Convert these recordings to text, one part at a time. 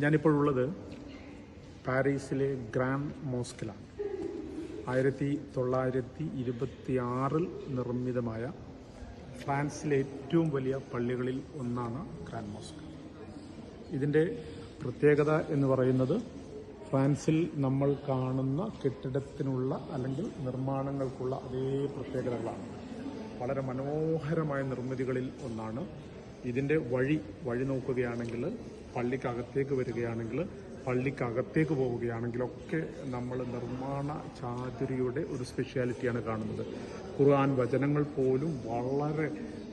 ഞാനിപ്പോഴുള്ളത് പാരീസിലെ ഗ്രാൻഡ് മോസ്കിലാണ്. ആയിരത്തി തൊള്ളായിരത്തി ഇരുപത്തി ആറിൽ നിർമ്മിതമായ ഫ്രാൻസിലെ ഏറ്റവും വലിയ പള്ളികളിൽ ഒന്നാണ് ഗ്രാൻഡ് മോസ്ക്. ഇതിന്റെ പ്രത്യേകത എന്ന് പറയുന്നത് ഫ്രാൻസിൽ നമ്മൾ കാണുന്ന കെട്ടിടത്തിനുള്ള അല്ലെങ്കിൽ നിർമ്മാണങ്ങൾക്കുള്ള അതേ പ്രത്യേകതകളാണ്. വളരെ മനോഹരമായ നിർമ്മിതികളിൽ ഒന്നാണ്. ഇതിന്റെ വഴി വഴി നോക്കുകയാണെങ്കിൽ പള്ളിക്കകത്തേക്ക് വരികയാണെങ്കിൽ പള്ളിക്കകത്തേക്ക് പോവുകയാണെങ്കിലൊക്കെ നമ്മൾ നിർമ്മാണ ചാതുരിയുടെ ഒരു സ്പെഷ്യാലിറ്റിയാണ് കാണുന്നത്. ഖുർആൻ വചനങ്ങൾ പോലും വളരെ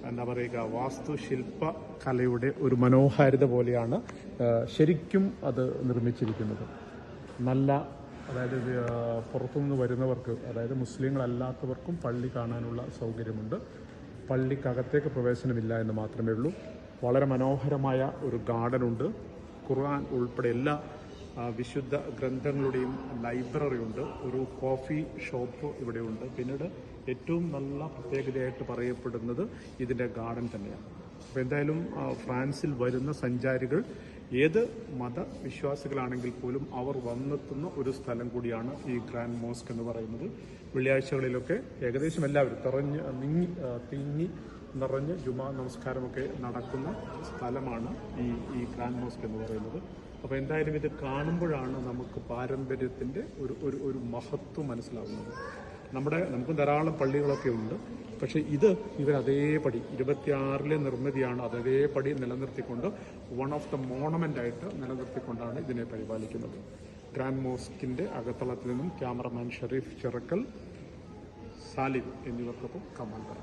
എന്താ പറയുക വാസ്തുശില്പ കലയുടെ ഒരു മനോഹാരിത പോലെയാണ് ശരിക്കും അത് നിർമ്മിച്ചിരിക്കുന്നത്. നല്ല അതായത് പുറത്തുനിന്ന് വരുന്നവർക്ക് അതായത് മുസ്ലിങ്ങളല്ലാത്തവർക്കും പള്ളി കാണാനുള്ള സൗകര്യമുണ്ട്. പള്ളിക്കകത്തേക്ക് പ്രവേശനമില്ല എന്ന് മാത്രമേ ഉള്ളൂ. വളരെ മനോഹരമായ ഒരു ഗാർഡനുണ്ട് ഖുർആൻ ഉൾപ്പെടെ എല്ലാ വിശുദ്ധ ഗ്രന്ഥങ്ങളുടെയും ലൈബ്രറി ഉണ്ട്. ഒരു കോഫി ഷോപ്പ് ഇവിടെയുണ്ട് പിന്നീട് ഏറ്റവും നല്ല പ്രത്യേകതയായിട്ട് പറയപ്പെടുന്നത് ഇതിന്റെ ഗാർഡൻ തന്നെയാണ്. അപ്പോൾ എന്തായാലും ഫ്രാൻസിൽ വരുന്ന സഞ്ചാരികൾ ഏത് മതവിശ്വാസികളാണെങ്കിൽ പോലും അവർ വന്നെത്തുന്ന ഒരു സ്ഥലം കൂടിയാണ് ഈ ഗ്രാൻഡ് മോസ്ക് എന്ന് പറയുന്നത്. വെള്ളിയാഴ്ചകളിലൊക്കെ ഏകദേശം എല്ലാവരും തിറഞ്ഞ് നീങ്ങി തിങ്ങി നിറഞ്ഞ് ജുമാ നമസ്കാരമൊക്കെ നടക്കുന്ന സ്ഥലമാണ് ഈ ഈ ഗ്രാൻഡ് മോസ്ക് എന്ന് പറയുന്നത്. അപ്പോൾ എന്തായാലും ഇത് കാണുമ്പോഴാണ് നമുക്ക് പാരമ്പര്യത്തിന്റെ ഒരു ഒരു ഒരു മഹത്വം മനസ്സിലാകുന്നത് നമ്മുടെ നമുക്ക് ധാരാളം പള്ളികളൊക്കെ ഉണ്ട്. പക്ഷേ ഇത് ഇവർ അതേപടി ഇരുപത്തിയാറിലെ നിർമ്മിതിയാണ് അതേപടി നിലനിർത്തിക്കൊണ്ട് വൺ ഓഫ് ദ മോണമെന്റ് ആയിട്ട് നിലനിർത്തിക്കൊണ്ടാണ് ഇതിനെ പരിപാലിക്കുന്നത്. ഗ്രാൻഡ് മോസ്കിന്റെ അകത്തളത്തിൽ നിന്നും ക്യാമറമാൻ ഷെരീഫ് ചിറക്കൽ സാലിദ് എന്നിവർക്കൊപ്പം കമാൻഡർ.